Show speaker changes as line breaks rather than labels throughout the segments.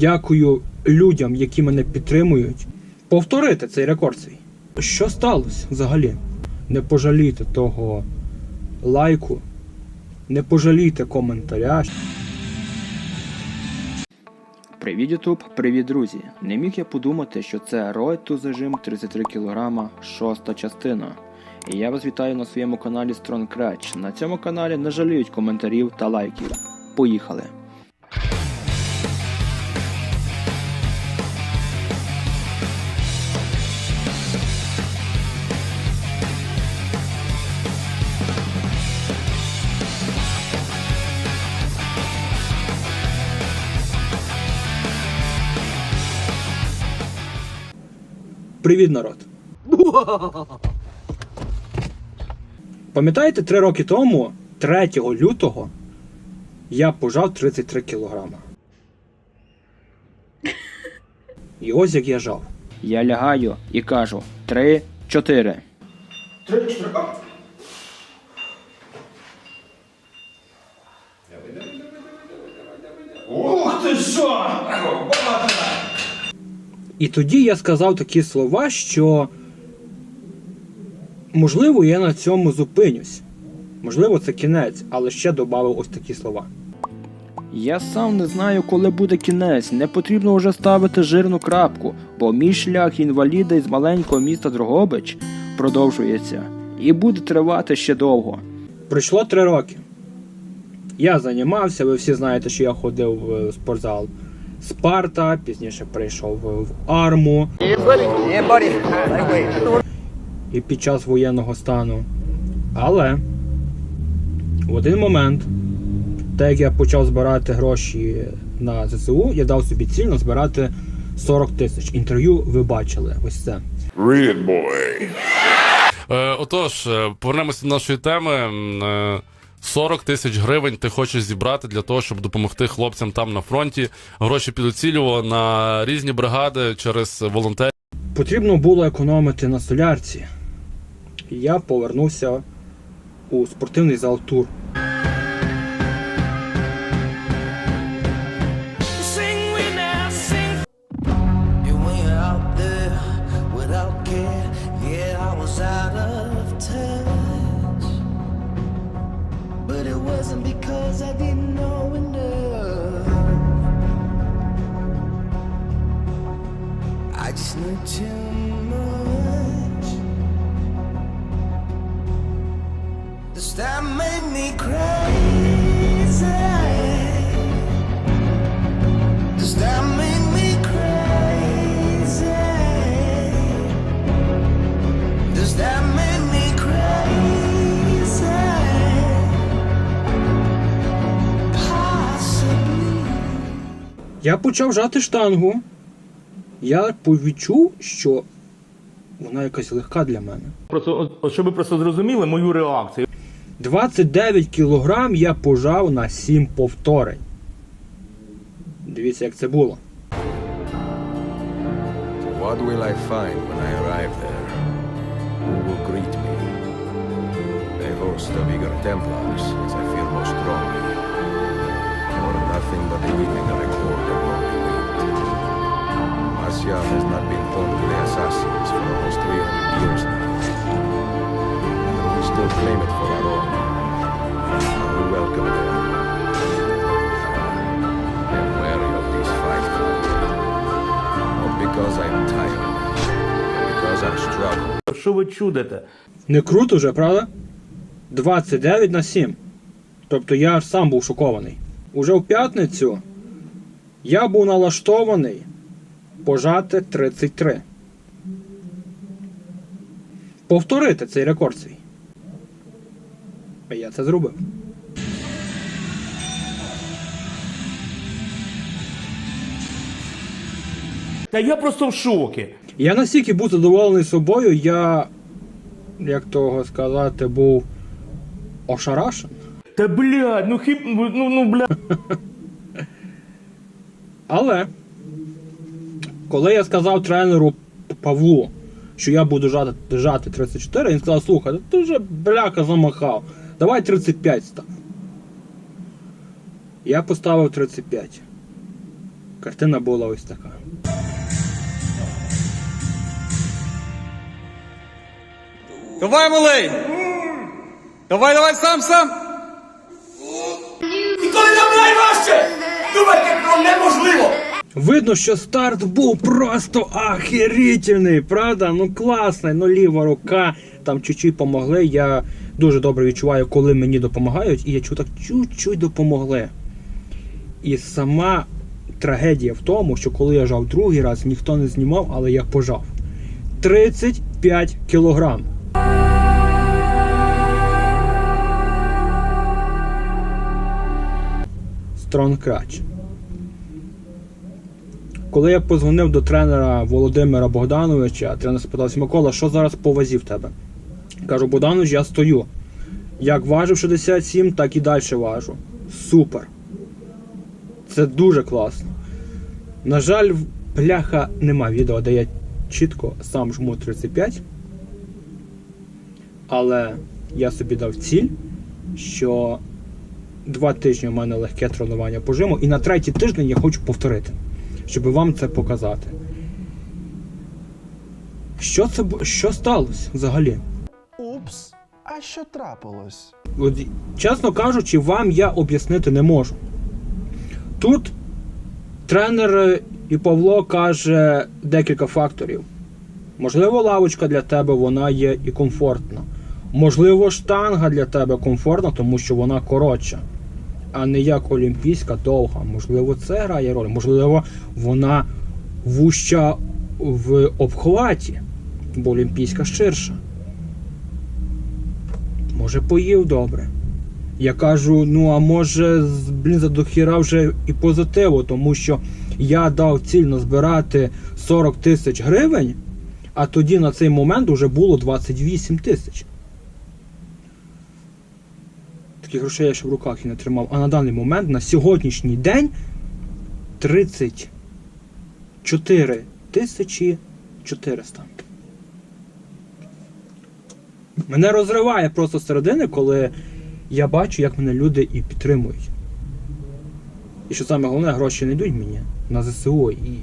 Дякую людям, які мене підтримують. Повторити цей рекорд свій. Що сталося взагалі? Не пожалійте того лайку, не пожалійте коментаря.
Привіт, Ютуб, привіт, друзі! Не міг я подумати, що це the Gym 33 кг, шоста частина. І я вас вітаю на своєму каналі Strong. На цьому каналі не жаліють коментарів та лайків. Поїхали!
Привіт, народ! Пам'ятаєте, три роки тому, 3 лютого, я пожав 33 кілограма. І ось як я жав.
Я лягаю і кажу 3, 4.
І тоді я сказав такі слова, що можливо я на цьому зупинюсь. Можливо, це кінець, але ще додав ось такі слова.
Я сам не знаю, коли буде кінець. Не потрібно вже ставити жирну крапку, бо мій шлях інваліда із маленького міста Дрогобич продовжується і буде тривати ще довго.
Пройшло три роки. Я займався, ви всі знаєте, що я ходив в спортзал Спарта, пізніше прийшов в арму і під час воєнного стану. Але в один момент, так як я почав збирати гроші на ЗСУ, я дав собі ціль назбирати 40 тисяч. Інтерв'ю ви бачили. Ось це.
Read boy.
Е, отож, е, повернемося до нашої теми. М, е, 40 тисяч гривень ти хочеш зібрати для того, щоб допомогти хлопцям там на фронті. Гроші підоцілював на різні бригади через волонтерів.
Потрібно було економити на солярці. Я повернувся у спортивний зал тур. Я почав жати штангу. Я відчув, що вона якась легка для мене.
Просто, от, щоб ви просто зрозуміли мою реакцію.
29 кілограм я пожав на 7 повторень. Дивіться, як це було.
What will I find when I arrive there? Who will greet me? A host of eager Templars, as I feel most strongly. Or nothing but the weeping of a. Martial has not been home to the assassins for almost 300 years now. And we still claim it for our own. And we welcome them. I am wary of this fight not because I'm tired, but because I'm struggling.
Що ви чудите?
Не круто вже, правда? 29 на 7. Тобто я аж сам був шокований. Уже в п'ятницю я був налаштований пожати 33. Повторити цей рекорд свій. А я це зробив.
Та я просто в шокі.
Я настільки був задоволений собою, я, як того сказати, був ошарашен.
Та блядь, ну хіп, ну, ну блядь.
Але коли я сказав тренеру Павлу, що я буду жати, жати 34, він сказав, слухай, ти вже бляка замахав. Давай 35 став. Я поставив 35. Картина була ось така.
Давай, малий! Давай, давай, сам, сам!
Видно, що старт був просто ахерительний, правда? Ну класний, ну ліва рука, там чуть-чуть помогли. Я дуже добре відчуваю, коли мені допомагають, і я чую так чуть-чуть допомогли. І сама трагедія в тому, що коли я жав другий раз, ніхто не знімав, але я пожав. 35 кілограм. Crutch. Коли я позвонив до тренера Володимира Богдановича, тренер спитався, Микола, що зараз по вазі в тебе? Кажу, Богданович, я стою. Як важив 67, так і далі важу. Супер. Це дуже класно. На жаль, в- бляха нема відео, де я чітко сам жму 35. Але я собі дав ціль, що два тижні у мене легке тренування по жиму, і на третій тиждень я хочу повторити, щоб вам це показати. Що це що сталося взагалі?
Упс, а що трапилось?
От, чесно кажучи, вам я об'яснити не можу. Тут тренер е, і Павло каже декілька факторів. Можливо, лавочка для тебе вона є і комфортна. Можливо, штанга для тебе комфортна, тому що вона коротша, а не як олімпійська довга. Можливо, це грає роль. Можливо, вона вуща в обхваті, бо олімпійська ширша. Може, поїв добре. Я кажу, ну а може, блін, за дохіра вже і позитиву, тому що я дав ціль назбирати 40 тисяч гривень, а тоді на цей момент вже було 28 тисяч. Таких грошей я ще в руках і не тримав. А на даний момент, на сьогоднішній день 34 тисячі 400. Мене розриває просто середини, коли я бачу, як мене люди і підтримують. І що саме головне, гроші не йдуть мені на ЗСУ. І...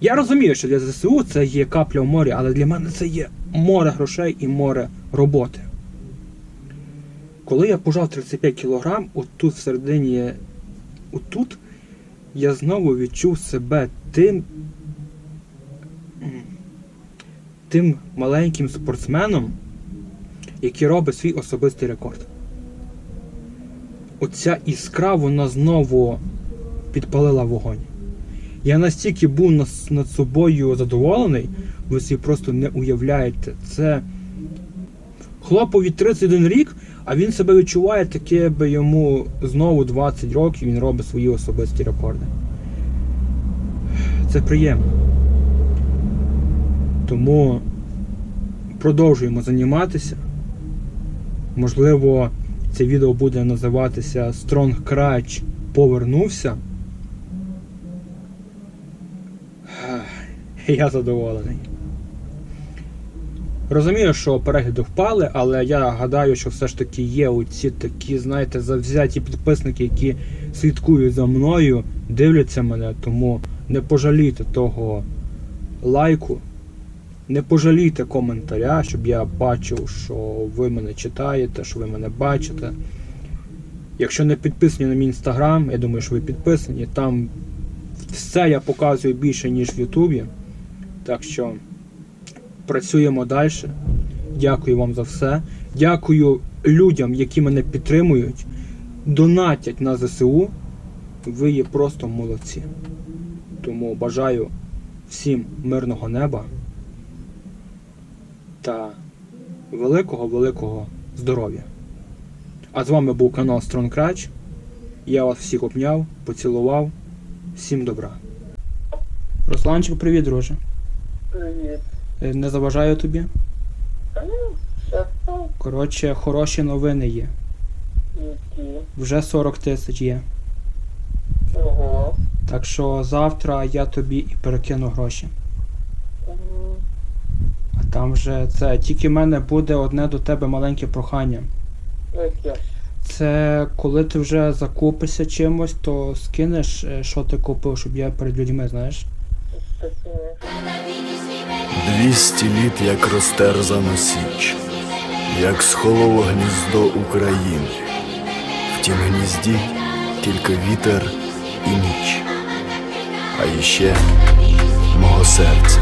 Я розумію, що для ЗСУ це є капля в морі, але для мене це є море грошей і море роботи. Коли я пожав 35 кілограм, отут всередині, отут, я знову відчув себе тим тим маленьким спортсменом, який робить свій особистий рекорд. Оця іскра, вона знову підпалила вогонь. Я настільки був над собою задоволений, ви собі просто не уявляєте. Це хлопові 31 рік, а він себе відчуває таке, би йому знову 20 років, він робить свої особисті рекорди. Це приємно. Тому продовжуємо займатися. Можливо, це відео буде називатися Strong Crutch повернувся. Я задоволений. Розумію, що перегляди впали, але я гадаю, що все ж таки є оці такі, знаєте, завзяті підписники, які слідкують за мною, дивляться мене, тому не пожалійте того лайку. Не пожалійте коментаря, щоб я бачив, що ви мене читаєте, що ви мене бачите. Якщо не підписані на мій інстаграм, я думаю, що ви підписані. Там все я показую більше, ніж в Ютубі. Так що працюємо далі. Дякую вам за все. Дякую людям, які мене підтримують, донатять на ЗСУ. Ви є просто молодці. Тому бажаю всім мирного неба та великого-великого здоров'я. А з вами був канал Crutch. Я вас всіх обняв, поцілував. Всім добра. Русланчик, привіт, друже.
Привіт.
Е, Не заважаю тобі. Коротше, хороші новини є. Вже 40 тисяч є.
Ого.
Так що завтра я тобі і перекину гроші. А там вже це. Тільки в мене буде одне до тебе маленьке прохання.
Яке?
Це коли ти вже закупишся чимось, то скинеш, е, що ти купив, щоб я перед людьми, знаєш.
Двісті літ, як розтерзано січ, як схололо гніздо України, в тім гнізді тільки вітер і ніч, а іще мого серця.